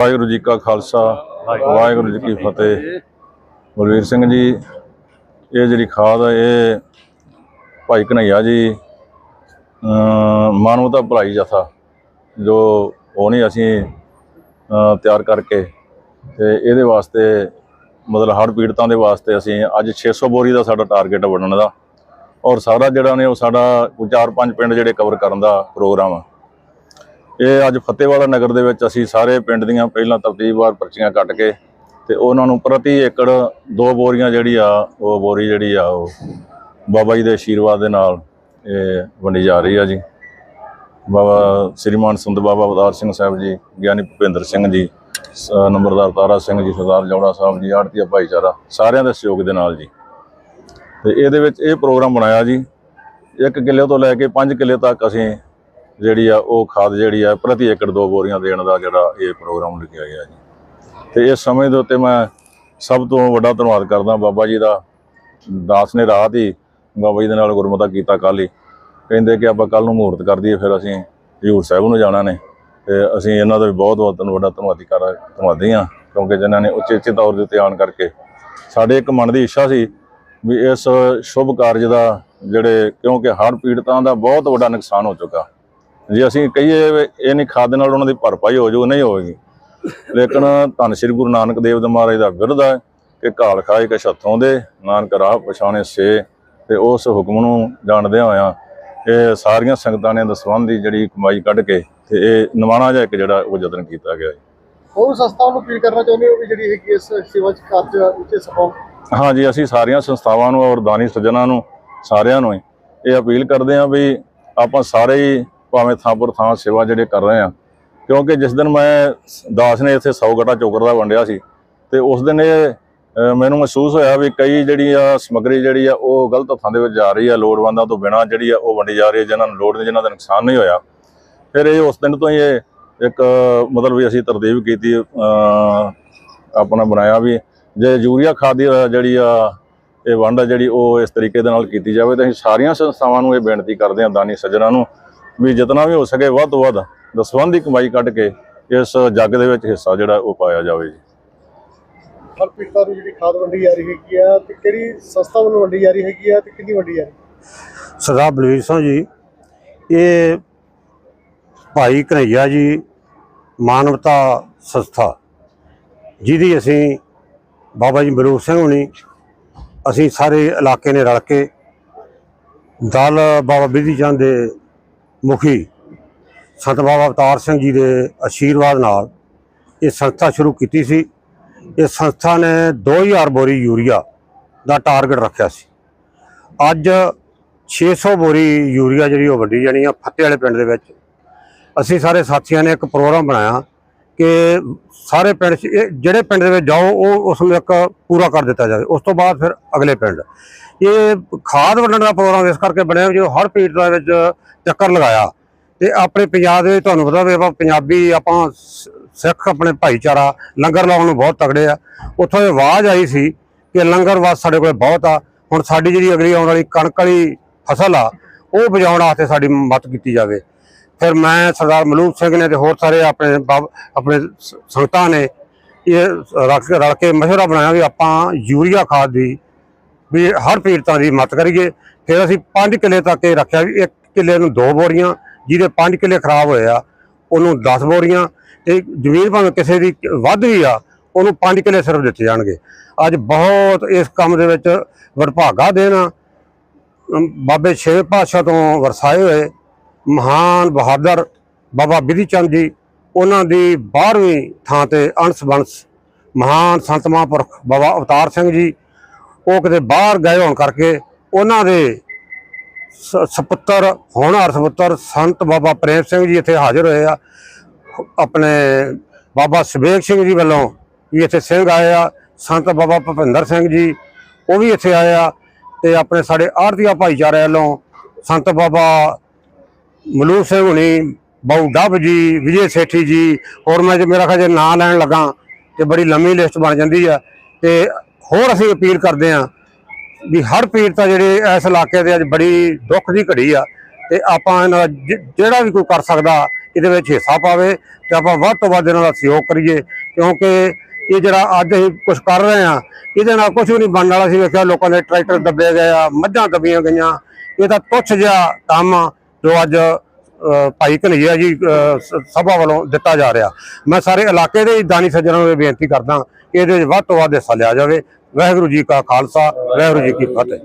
ਵਾਹਿਗੁਰੂ ਜੀ ਕਾ ਖਾਲਸਾ ਵਾਹਿਗੁਰੂ ਜੀ ਕੀ ਫਤਿਹ। ਬਲਵੀਰ ਸਿੰਘ ਜੀ ਇਹ ਜਿਹੜੀ ਖਾਦ ਹੈ ਇਹ ਭਾਈ ਕਨਈਆ ਜੀ ਮਾਨਵਤਾ ਭਲਾਈ ਜਥਾ ਜੋ ਉਹ ਨਹੀਂ ਅਸੀਂ ਤਿਆਰ ਕਰਕੇ ਤੇ ਇਹਦੇ ਵਾਸਤੇ ਮਤਲਬ ਹੜ੍ਹ ਪੀੜਤਾਂ ਦੇ ਵਾਸਤੇ ਅਸੀਂ ਅੱਜ 600 ਬੋਰੀ ਦਾ ਸਾਡਾ ਟਾਰਗੇਟ ਬਣਨ ਦਾ ਔਰ ਸਾਰਾ ਜਿਹੜਾ ਨੇ ਉਹ ਸਾਡਾ ਕੋਈ ਚਾਰ ਪੰਜ ਪਿੰਡ ਜਿਹੜੇ ਕਵਰ ਕਰਨ ਦਾ ਪ੍ਰੋਗਰਾਮ ਆ। ਇਹ ਅੱਜ ਫਤਿਹਵਾਲਾ ਨਗਰ ਦੇ ਵਿੱਚ ਅਸੀਂ ਸਾਰੇ ਪਿੰਡ ਦੀਆਂ ਪਹਿਲਾਂ ਤਰਤੀਬਵਾਰ ਪਰਚੀਆਂ ਕੱਟ ਕੇ ਤੇ ਉਹਨਾਂ ਨੂੰ ਪ੍ਰਤੀ ਏਕੜ ਦੋ ਬੋਰੀਆਂ ਜਿਹੜੀ ਆ, ਉਹ ਬੋਰੀ ਜਿਹੜੀ ਆ, ਉਹ ਬਾਬਾ ਜੀ ਦੇ ਆਸ਼ੀਰਵਾਦ ਦੇ ਨਾਲ ਇਹ ਵੰਡੀ ਜਾ ਰਹੀ ਆ ਜੀ। ਬਾਬਾ ਸ੍ਰੀਮਾਨ ਸੁੰਦਰ ਬਾਬਾ ਅਵਤਾਰ ਸਿੰਘ ਸਾਹਿਬ ਜੀ, ਗਿਆਨੀ ਭੁਪਿੰਦਰ ਸਿੰਘ ਜੀ, ਸ- ਨੰਬਰਦਾਰ ਤਾਰਾ ਸਿੰਘ ਜੀ, ਸਰਦਾਰ ਜੌੜਾ ਸਾਹਿਬ ਜੀ, ਆੜਤੀਆ ਭਾਈਚਾਰਾ, ਸਾਰਿਆਂ ਦੇ ਸਹਿਯੋਗ ਦੇ ਨਾਲ ਜੀ। ਤੇ ਇਹਦੇ ਵਿੱਚ ਇਹ ਪ੍ਰੋਗਰਾਮ ਬਣਾਇਆ ਜੀ। ਇੱਕ ਕਿੱਲੇ ਤੋਂ ਲੈ ਕੇ 5 ਕਿੱਲੇ ਤੱਕ ਅਸੀਂ ਜਿਹੜੀ ਆ, ਉਹ ਖਾਦ ਜਿਹੜੀ ਆ, ਪ੍ਰਤੀ ਏਕੜ ਦੋ ਬੋਰੀਆਂ ਦੇਣ ਦਾ ਜਿਹੜਾ ਇਹ ਪ੍ਰੋਗਰਾਮ ਲਿਖਿਆ ਗਿਆ ਜੀ। ਤੇ ਇਸ ਸਮੇਂ ਦੇ ਉੱਤੇ ਮੈਂ ਸਭ ਤੋਂ ਵੱਡਾ ਧੰਨਵਾਦ ਕਰਦਾ ਬਾਬਾ ਜੀ ਦਾ। ਦਾਸ ਨੇ ਰਾਤ ਹੀ ਬਾਬਾ ਜੀ ਦੇ ਨਾਲ ਗੁਰਮਤਾ ਕੀਤਾ ਕੱਲ੍ਹ ਹੀ। ਕਹਿੰਦੇ ਕਿ ਆਪਾਂ ਕੱਲ ਨੂੰ ਮਹੂਰਤ ਕਰ ਦਈਏ, ਫਿਰ ਅਸੀਂ ਹਜ਼ੂਰ ਸਾਹਿਬ ਨੂੰ ਜਾਣਾ ਨੇ। ਤੇ ਅਸੀਂ ਇਹਨਾਂ ਦਾ ਵੀ ਬਹੁਤ ਬਹੁਤ ਵੱਡਾ ਧੰਨਵਾਦੀ ਕਰ, ਧੰਨਵਾਦੀ ਹਾਂ, ਕਿਉਂਕਿ ਜਿਨ੍ਹਾਂ ਨੇ ਉਚੇਚੇ ਤੌਰ ਦੇ ਉੱਤੇ ਆਣ ਕਰਕੇ ਸਾਡੇ ਇੱਕ ਮਨ ਦੀ ਇੱਛਾ ਸੀ ਵੀ ਇਸ ਸ਼ੁਭ ਕਾਰਜ ਦਾ ਜਿਹੜੇ, ਕਿਉਂਕਿ ਹੜ੍ਹ ਪੀੜਤਾਂ ਦਾ ਬਹੁਤ ਵੱਡਾ ਨੁਕਸਾਨ ਹੋ ਚੁੱਕਾ। ਜੇ ਅਸੀਂ ਕਹੀਏ ਇਹ ਨਹੀਂ ਖਾਦ ਨਾਲ ਉਹਨਾਂ ਦੀ ਭਰਪਾਈ ਹੋ ਜਾਊ ਨਹੀਂ ਹੋਵੇਗੀ ਲੇਕਿਨ ਧੰਨ ਸ੍ਰੀ ਗੁਰੂ ਨਾਨਕ ਦੇਵ ਦੇ ਮਹਾਰਾਜ ਦਾ ਵਿਰਧ ਹੈ ਕਿ ਘਾਲ ਖਾਏ ਕਿ ਹੱਥੋਂ ਦੇ ਨਾਨਕ ਰਾਹ ਪਛਾਣੇ ਸੇ ਤੇ ਉਸ ਹੁਕਮ ਨੂੰ ਜਾਣਦਿਆਂ ਹੋਇਆਂ ਇਹ ਸਾਰੀਆਂ ਸੰਗਤਾਂ ਨੇ ਦਸਵੰਧ ਦੀ ਜਿਹੜੀ ਕਮਾਈ ਕੱਢ ਕੇ ਤੇ ਇਹ ਨਿਮਾਣਾ ਜਿਹਾ ਇੱਕ ਜਿਹੜਾ ਉਹ ਯਤਨ ਕੀਤਾ ਗਿਆ ਹੈ ਹੋਰ ਸੰਸਥਾਵਾਂ ਨੂੰ ਅਪੀਲ ਕਰਨਾ ਚਾਹੁੰਦੇ ਹੋ ਵੀ ਜਿਹੜੀ ਹੈਗੀ ਇਸ ਸੇਵਾ ਚ ਕਾਰਜ ਵਿੱਚ ਸਪਾਉ ਹਾਂਜੀ ਅਸੀਂ ਸਾਰੀਆਂ ਸੰਸਥਾਵਾਂ ਨੂੰ ਔਰ ਦਾਨੀ ਸੱਜਣਾ ਨੂੰ ਸਾਰਿਆਂ ਨੂੰ ਹੀ ਇਹ ਅਪੀਲ ਕਰਦੇ ਹਾਂ ਵੀ ਆਪਾਂ ਸਾਰੇ ਹੀ ਭਾਵੇਂ ਥਾਂਪੁਰ ਥਾਂ ਸੇਵਾ ਜਿਹੜੇ ਕਰ ਰਹੇ ਆ। ਕਿਉਂਕਿ ਜਿਸ ਦਿਨ ਮੈਂ ਦਾਸ ਨੇ ਇੱਥੇ 100 ਗਟਾ ਚੋਕਰ ਦਾ ਵੰਡਿਆ ਸੀ ਤੇ ਉਸ ਦਿਨ ਇਹ ਮੈਨੂੰ ਮਹਿਸੂਸ ਹੋਇਆ ਵੀ ਕਈ ਜਿਹੜੀ ਆ ਸਮੱਗਰੀ ਜਿਹੜੀ ਆ ਉਹ ਗਲਤ ਹੱਥਾਂ ਦੇ ਵਿੱਚ ਜਾ ਰਹੀ ਆ, ਲੋੜਵੰਦਾਂ ਤੋਂ ਬਿਨਾਂ ਜਿਹੜੀ ਆ ਉਹ ਵੰਡੀ ਜਾ ਰਹੀ ਹੈ ਜਿਨ੍ਹਾਂ ਨੂੰ ਲੋੜ ਨਹੀਂ, ਜਿਨ੍ਹਾਂ ਦਾ ਨੁਕਸਾਨ ਨਹੀਂ ਹੋਇਆ। ਫਿਰ ਇਹ ਉਸ ਦਿਨ ਤੋਂ ਹੀ ਇਹ ਇੱਕ ਮਤਲਬ ਵੀ ਅਸੀਂ ਤਰਦੀਬ ਕੀਤੀ ਆਪਣਾ ਬਣਾਇਆ ਵੀ ਜੇ ਯੂਰੀਆ ਖਾਦ ਦੀ ਜਿਹੜੀ ਆ ਇਹ ਵੰਡ ਆ ਜਿਹੜੀ ਉਹ ਇਸ ਤਰੀਕੇ ਦੇ ਨਾਲ ਕੀਤੀ ਜਾਵੇ ਤਾਂ ਅਸੀਂ ਸਾਰੀਆਂ ਸੰਸਥਾਵਾਂ ਨੂੰ ਇਹ ਬੇਨਤੀ ਕਰਦੇ ਹਾਂ, ਦਾਨੀ ਸੱਜਣਾ ਨੂੰ ਵੀ ਜਿਤਨਾ ਵੀ ਹੋ ਸਕੇ ਵੱਧ ਤੋਂ ਵੱਧ ਦਸਵੰਧ ਦੀ ਕਮਾਈ ਕੱਢ ਕੇ ਇਸ ਜੱਗ ਦੇ ਵਿੱਚ ਹਿੱਸਾ ਜਿਹੜਾ ਉਹ ਪਾਇਆ ਜਾਵੇ ਜੀ। ਹਰ ਪੀੜਤਾਂ ਨੂੰ ਜਿਹੜੀ ਖਾਦ ਵੰਡੀ ਜਾ ਰਹੀ ਹੈਗੀ ਆ ਤੇ ਕਿਹੜੀ ਸੰਸਥਾ ਵੱਲੋਂ ਵੰਡੀ ਜਾ ਰਹੀ ਹੈਗੀ ਆ ਤੇ ਕਿੰਨੀ ਵੰਡੀ ਜਾ ਰਹੀ? ਸਰਦਾਰ ਬਲਵੀਰ ਸਿੰਘ ਜੀ ਇਹ ਭਾਈ ਕਨਈਆ ਜੀ ਮਾਨਵਤਾ ਸੰਸਥਾ ਜਿਹਦੀ ਅਸੀਂ ਬਾਬਾ ਜੀ ਬਲੂਰ ਸਿੰਘ ਹੁਣੀ ਅਸੀਂ ਸਾਰੇ ਇਲਾਕੇ ਨੇ ਰਲ ਕੇ ਦਲ ਬਾਬਾ ਬਿਧੀ ਚੰਦ ਦੇ ਮੁਖੀ ਸੰਤ ਬਾਬਾ ਅਵਤਾਰ ਸਿੰਘ ਜੀ ਦੇ ਆਸ਼ੀਰਵਾਦ ਨਾਲ ਇਹ ਸੰਸਥਾ ਸ਼ੁਰੂ ਕੀਤੀ ਸੀ। ਇਹ ਸੰਸਥਾ ਨੇ 2000 ਬੋਰੀ ਯੂਰੀਆ ਦਾ ਟਾਰਗੇਟ ਰੱਖਿਆ ਸੀ। ਅੱਜ 600 ਬੋਰੀ ਯੂਰੀਆ ਜਿਹੜੀ ਉਹ ਵੱਡੀ ਜਾਣੀ ਆ ਫੱਤੇ ਵਾਲੇ ਪਿੰਡ ਦੇ ਵਿੱਚ। ਅਸੀਂ ਸਾਰੇ ਸਾਥੀਆਂ ਨੇ ਇੱਕ ਪ੍ਰੋਗਰਾਮ ਬਣਾਇਆ ਕਿ ਸਾਰੇ ਪਿੰਡ 'ਚ ਇਹ ਜਿਹੜੇ ਪਿੰਡ ਦੇ ਵਿੱਚ ਜਾਓ, ਉਹ ਉਸ ਨੂੰ ਇੱਕ ਪੂਰਾ ਕਰ ਦਿੱਤਾ ਜਾਵੇ। ਉਸ ਤੋਂ ਬਾਅਦ ਫਿਰ ਅਗਲੇ ਪਿੰਡ। ਇਹ ਖਾਦ ਵੰਡਣ ਦਾ ਪ੍ਰੋਗਰਾਮ ਇਸ ਕਰਕੇ ਬਣਿਆ ਵੀ ਹਰ ਪੀੜ ਦੇ ਵਿੱਚ ਚੱਕਰ ਲਗਾਇਆ ਤੇ ਆਪਣੇ ਪੰਜਾਬ ਦੇ ਤੁਹਾਨੂੰ ਪਤਾ ਵੀ ਆਪਾਂ ਪੰਜਾਬੀ, ਆਪਾਂ ਸ- ਸਿੱਖ ਆਪਣੇ ਭਾਈਚਾਰਾ, ਲੰਗਰ ਲਾਉਣ ਨੂੰ ਬਹੁਤ ਤਗੜੇ ਆ। ਉੱਥੋਂ ਇਹ ਆਵਾਜ਼ ਆਈ ਸੀ ਕਿ ਲੰਗਰ ਵਾਸ ਸਾਡੇ ਕੋਲ ਬਹੁਤ ਆ, ਹੁਣ ਸਾਡੀ ਜਿਹੜੀ ਅਗਲੀ ਆਉਣ ਵਾਲੀ ਕਣਕ ਵਾਲੀ ਫਸਲ ਆ, ਉਹ ਬਚਾਉਣ ਵਾਸਤੇ ਸਾਡੀ ਮਦਦ ਕੀਤੀ ਜਾਵੇ। ਫਿਰ ਮੈਂ ਸਰਦਾਰ ਮਲੂਕ ਸਿੰਘ ਨੇ ਤੇ ਹੋਰ ਸਾਰੇ ਆਪਣੇ ਬਾਬ- ਆਪਣੇ ਸ- ਸੰਗਤਾਂ ਨੇ ਇਹ ਰੱਖ ਰਲ ਕੇ ਮਸ਼ਵਰਾ ਬਣਾਇਆ ਵੀ ਆਪਾਂ ਯੂਰੀਆ ਖਾਦ ਦੀ ਵੀ ਹਰ ਪੀੜਤਾਂ ਦੀ ਮਦਦ ਕਰੀਏ। ਫਿਰ ਅਸੀਂ 5 ਕਿੱਲੇ ਤੱਕ ਇਹ ਰੱਖਿਆ ਵੀ ਇੱਕ ਕਿੱਲੇ ਨੂੰ ਦੋ ਬੋਰੀਆਂ, ਜਿਹਦੇ 5 ਕਿੱਲੇ ਖਰਾਬ ਹੋਏ ਆ, ਉਹਨੂੰ 10 ਬੋਰੀਆਂ। ਤੇ ਜ਼ਮੀਨ ਭਾਵੇਂ ਕਿਸੇ ਦੀ ਵੱਧ ਵੀ ਆ, ਉਹਨੂੰ 5 ਕਿੱਲੇ ਸਿਰਫ ਦਿੱਤੇ ਜਾਣਗੇ। ਅੱਜ ਬਹੁਤ ਇਸ ਕੰਮ ਦੇ ਵਿੱਚ ਵਡਭਾਗਾ ਦੇਣਾ ਬਾਬੇ ਛੇ ਪਾਤਸ਼ਾਹ ਤੋਂ ਵਰਸਾਏ ਹੋਏ ਮਹਾਨ ਬਹਾਦਰ ਬਾਬਾ ਬਿਧੀ ਚੰਦ ਜੀ, ਉਹਨਾਂ ਦੀ 12ਵੀਂ ਥਾਂ ਤੇ ਅਣਸ ਬੰਸ ਮਹਾਨ ਸੰਤ ਮਹਾਂਪੁਰਖ ਬਾਬਾ ਅਵਤਾਰ ਸਿੰਘ ਜੀ ਉਹ ਕਿਤੇ ਬਾਹਰ ਗਏ ਹੋਣ ਕਰਕੇ ਉਹਨਾਂ ਦੇ ਸ- ਸਪੁੱਤਰ ਹੋਣਹਾਰ ਸਪੁੱਤਰ ਸੰਤ ਬਾਬਾ ਪ੍ਰੇਮ ਸਿੰਘ ਜੀ ਇੱਥੇ ਹਾਜ਼ਰ ਹੋਏ ਆ। ਆਪਣੇ ਬਾਬਾ ਸਵੇਗ ਸਿੰਘ ਜੀ ਵੱਲੋਂ ਵੀ ਇੱਥੇ ਸਿੰਘ ਆਏ ਆ। ਸੰਤ ਬਾਬਾ ਭੁਪਿੰਦਰ ਸਿੰਘ ਜੀ, ਉਹ ਵੀ ਇੱਥੇ ਆਏ ਆ ਤੇ ਆਪਣੇ ਸਾਡੇ ਆੜਤੀਆ ਭਾਈਚਾਰੇ ਵੱਲੋਂ ਸੰਤ ਬਾਬਾ ਮਲੂਕ ਸਿੰਘ ਹੁਣੀ, ਬਾਊ ਡੱਬ ਜੀ, ਵਿਜੇ ਸੇਠੀ ਜੀ, ਹੋਰ ਮੈਂ ਜੇ ਮੇਰਾ ਖਿਆਲ ਜੇ ਨਾਂ ਲੈਣ ਲੱਗਾ ਤੇ ਬੜੀ ਲੰਮੀ ਲਿਸਟ ਬਣ ਜਾਂਦੀ ਆ ਤੇ ਹੋਰ ਅਸੀਂ ਅਪੀਲ ਕਰਦੇ ਹਾਂ ਵੀ ਹਰ ਪੀੜਤਾ ਜਿਹੜੇ ਇਸ ਇਲਾਕੇ ਦੇ ਅੱਜ ਬੜੀ ਦੁੱਖ ਦੀ ਘੜੀ ਆ ਤੇ ਆਪਾਂ ਇਹਨਾਂ ਦਾ ਜਿਹੜਾ ਵੀ ਕੋਈ ਕਰ ਸਕਦਾ ਇਹਦੇ ਵਿੱਚ ਹਿੱਸਾ ਪਾਵੇ ਤੇ ਆਪਾਂ ਵੱਧ ਤੋਂ ਵੱਧ ਇਹਨਾਂ ਦਾ ਸਹਿਯੋਗ ਕਰੀਏ ਕਿਉਂਕਿ ਇਹ ਜਿਹੜਾ ਅੱਜ ਅਸੀਂ ਕੁਝ ਕਰ ਰਹੇ ਆ ਇਹਦੇ ਨਾਲ ਕੁਝ ਵੀ ਨਹੀਂ ਬਣਨ ਵਾਲਾ। ਸੀ ਵੇਖਿਆ ਲੋਕਾਂ ਦੇ ਟਰੈਕਟਰ ਦੱਬੇ ਗਏ ਆ, ਮੱਝਾਂ ਦੱਬੀਆਂ ਗਈਆਂ। ਇਹ ਤਾਂ ਤੁੱਛ ਜਿਹਾ ਕੰਮ ਆ ਜੋ ਅੱਜ ਭਾਈ ਕਨਈਆ ਜੀ ਸ- ਸਭਾ ਵੱਲੋਂ ਦਿੱਤਾ ਜਾ ਰਿਹਾ। ਮੈਂ ਸਾਰੇ ਇਲਾਕੇ ਦੇ ਦਾਨੀ ਸੱਜਣਾਂ ਨੂੰ ਇਹ ਬੇਨਤੀ ਕਰਦਾ ਕਿ ਇਹਦੇ ਵਿੱਚ ਵੱਧ ਤੋਂ ਵੱਧ ਹਿੱਸਾ ਲਿਆ ਜਾਵੇ। ਵਾਹਿਗੁਰੂ ਜੀ ਕਾ ਖਾਲਸਾ, ਵਾਹਿਗੁਰੂ ਜੀ ਕੀ ਫਤਿਹ।